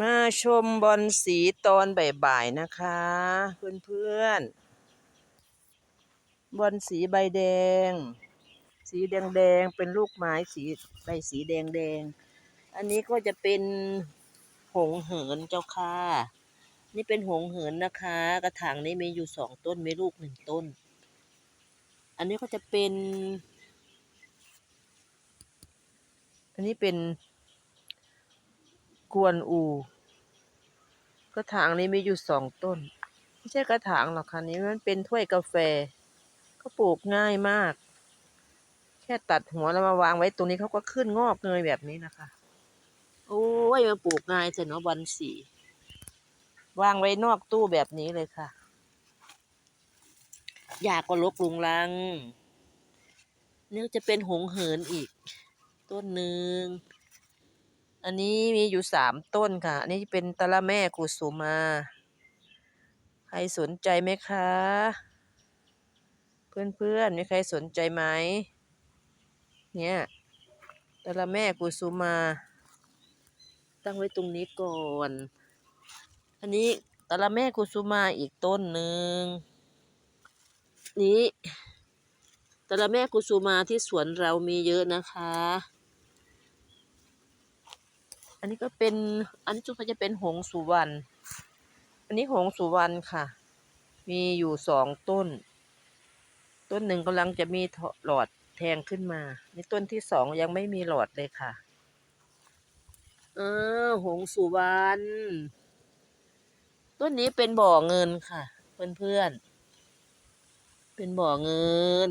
มาชมบอลสีตอนบ่ายๆนะคะ เพื่อนๆบอลสีใบแดง สีแดงๆเป็นลูกไม้สีใบสีแดงๆอันนี้ก็จะเป็นหงเหินเจ้าค่ะ นี่เป็นหงเหินนะคะ กระถางนี้มีอยู่สองต้นมีลูกหนึ่งต้น อันนี้ก็จะเป็น อันนี้เป็น กวนอู กระถางนี้มีอยู่สองต้น ไม่ใช่กระถางหรอกค่ะนี้มันเป็นถ้วยกาแฟ ก็ปลูกง่ายมาก แค่ตัดหัวแล้วมาวางไว้ตรงนี้เขาก็ขึ้นงอกเงยแบบนี้นะคะ โอ้ยมาปลูกง่ายแต่เนาะบอลสีวางไว้นอกตู้แบบนี้เลยค่ะอยากก็ลกลุงลังนี่จะเป็นหงเหินอีก ต้นหนึ่ง อันนี้มีอยู่สามต้นค่ะ อันนี้เป็นตะละแม่กุสุมา ใครสนใจไหมคะ เพื่อนๆ มีใครสนใจไหม เนี่ยตะละแม่กุสุมา ตั้งไว้ตรงนี้ก่อน อันนี้ตะละแม่กุสุมาอีกต้นหนึ่ง นี้ตะละแม่กุสุมาที่สวนเรามีเยอะนะคะ อันนี้ก็เป็น อันนี้จุดเขาจะเป็นหงสุวรรณ อันนี้หงสุวรรณค่ะ มีอยู่สองต้น ต้นหนึ่งกำลังจะมีหลอดแทงขึ้นมาในต้นที่สองยังไม่มีหลอดเลยค่ะ เออ หงสุวรรณ ต้นนี้เป็นบ่อเงินค่ะ เพื่อนๆ เป็นบ่อเงิน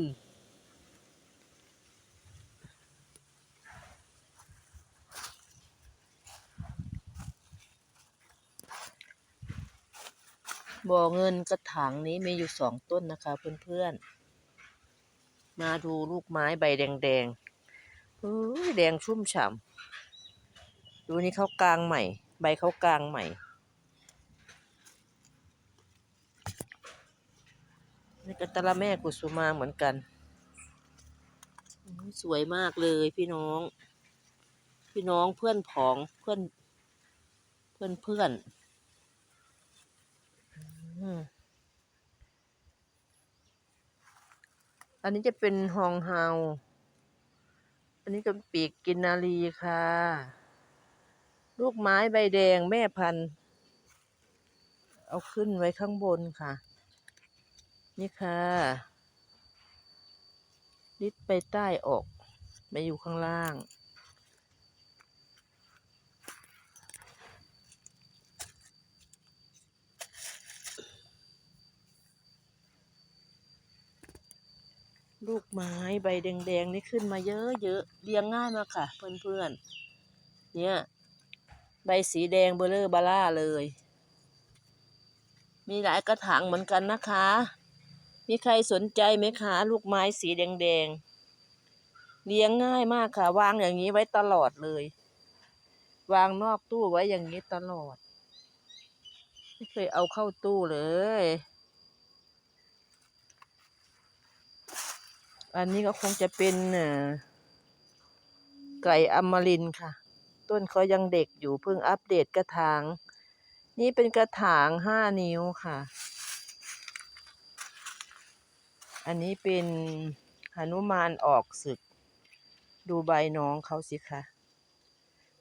บ่อเงินกระถางนี้มีอยู่สองต้นนะคะเพื่อนๆ มาดูลูกไม้ใบแดงๆเฮ้ยแดงชุ่มฉ่ำดูนี่เขากลางใหม่ ใบเขากลางใหม่ นี่ก็ตะละแม่กุสุมาเหมือนกัน สวยมากเลยพี่น้อง พี่น้องเพื่อนผองเพื่อน เพื่อนเพื่อน อันนี้จะเป็นฮองเฮา อันนี้ก็ปีกกินนารีค่ะ ลูกไม้ใบแดงแม่พันธุ์ เอาขึ้นไว้ข้างบนค่ะ นี่ค่ะลิดไปใต้ออกมาอยู่ข้างล่าง ลูกไม้ใบแดงๆนี่ขึ้นมาเยอะๆเลี้ยงง่ายมากค่ะ เพื่อนๆ เนี่ย ใบสีแดงเบลเลอร์บาร่าเลย มีหลายกระถางเหมือนกันนะคะ มีใครสนใจไหมคะ ลูกไม้สีแดงๆ เลี้ยงง่ายมากค่ะ วางอย่างนี้ไว้ตลอดเลย วางนอกตู้ไว้อย่างนี้ตลอด ไม่เคยเอาเข้าตู้เลย อันนี้ก็คงจะเป็นเอ่อไก่อมรินค่ะ ต้นเขายังเด็กอยู่เพิ่งอัปเดตกระถาง นี่เป็นกระถางห้านิ้วค่ะ อันนี้เป็นหนุมานออกศึก ดูใบน้องเขาสิคะ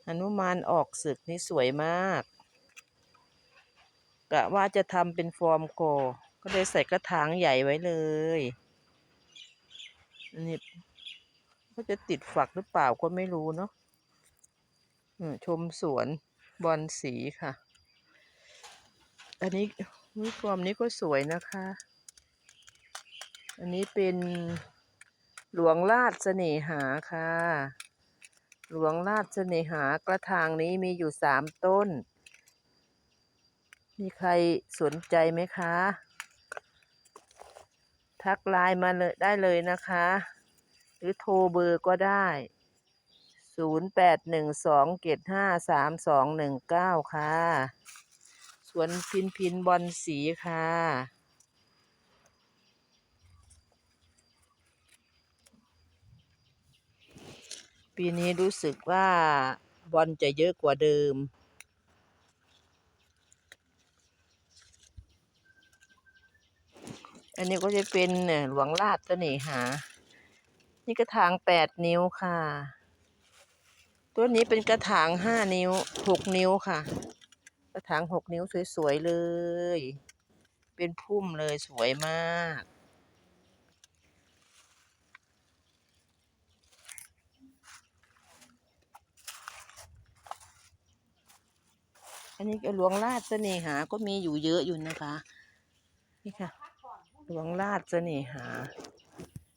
หนุมานออกศึกนี่สวยมากกะว่าจะทำเป็นฟอร์มโก ก็เลยใส่กระถางใหญ่ไว้เลย นนี้ก็จะติดฝักหรือเปล่าก็ไม่รู้เนาะชมสวนบอลสีค่ะ อันนี้อุ๊ยฟอร์มนี้ก็สวยนะคะ อันนี้เป็นหลวงราชเสน่หาค่ะ หลวงราชเสน่หากระถางนี้มีอยู่สามต้น มีใครสนใจไหมคะ ทักไลน์มาเลยได้เลยนะคะ หรือโทรเบอร์ก็ได้ศูนย์แปดหนึ่งสองเจ็ดห้าสามสองหนึ่งเก้าค่ะ สวนพินพินบอลสีค่ะปีนี้รู้สึกว่าบอลจะเยอะกว่าเดิม อันนี้ก็จะเป็นหลวงราชเสน่หา นี่กระถางแปดนิ้วค่ะ ตัวนี้เป็นกระถางห้านิ้วหกนิ้วค่ะ กระถางหกนิ้วสวยๆเลย เป็นพุ่มเลยสวยมากอันนี้หลวงราชเสน่หาก็มีอยู่เยอะอยู่นะคะ นี่ค่ะ หลวงราชเสน่หา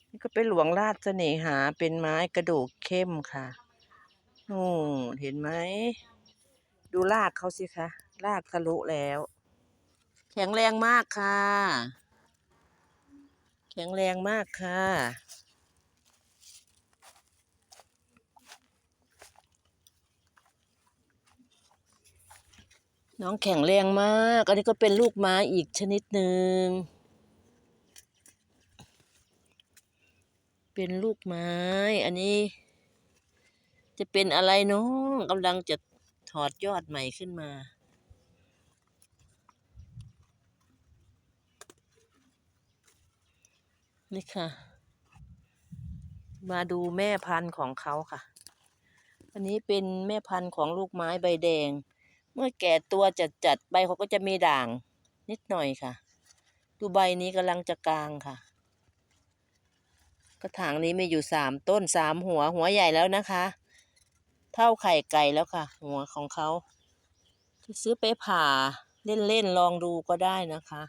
นี่ก็เป็นหลวงราชเสน่หา เป็นไม้กระดูกเข้มค่ะโอ้เห็นไหม ดูรากเขาสิคะรากทะลุแล้ว แข็งแรงมากค่ะ แข็งแรงมากค่ะน้องแข็งแรงมาก อันนี้ก็เป็นลูกไม้อีกชนิดหนึ่ง เป็นลูกไม้ อันนี้ จะเป็นอะไรเน้องกำลังจะถอดยอดใหม่ขึ้นมา นี่ค่ะ มาดูแม่พันธุ์ของเขาค่ะ อันนี้เป็นแม่พันธุ์ของลูกไม้ใบแดง เมื่อแก่ตัวจัดจัดใบเขาก็จะมีด่าง นิดหน่อยค่ะ ดูใบนี้กำลังจะกลางค่ะ กระถางนี้มีอยู่สามต้นสามหัวหัวใหญ่แล้วนะคะ เท่าไข่ไก่แล้วค่ะ หัวของเขาจะซื้อไปผ่าเล่นๆลองดูก็ได้นะคะ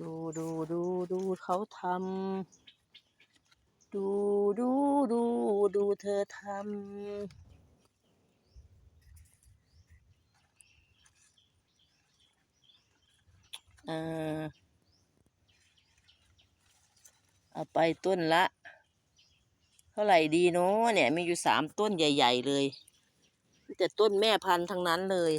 ดูดูดูดูเขาทำดูดูดูดูเธอทำอ่า เอาไปต้นละ เท่าไหร่ดีเนาะเนี่ยมีอยู่สามต้นใหญ่ ๆ เลย แต่ต้นแม่พันธุ์ทั้งนั้นเลย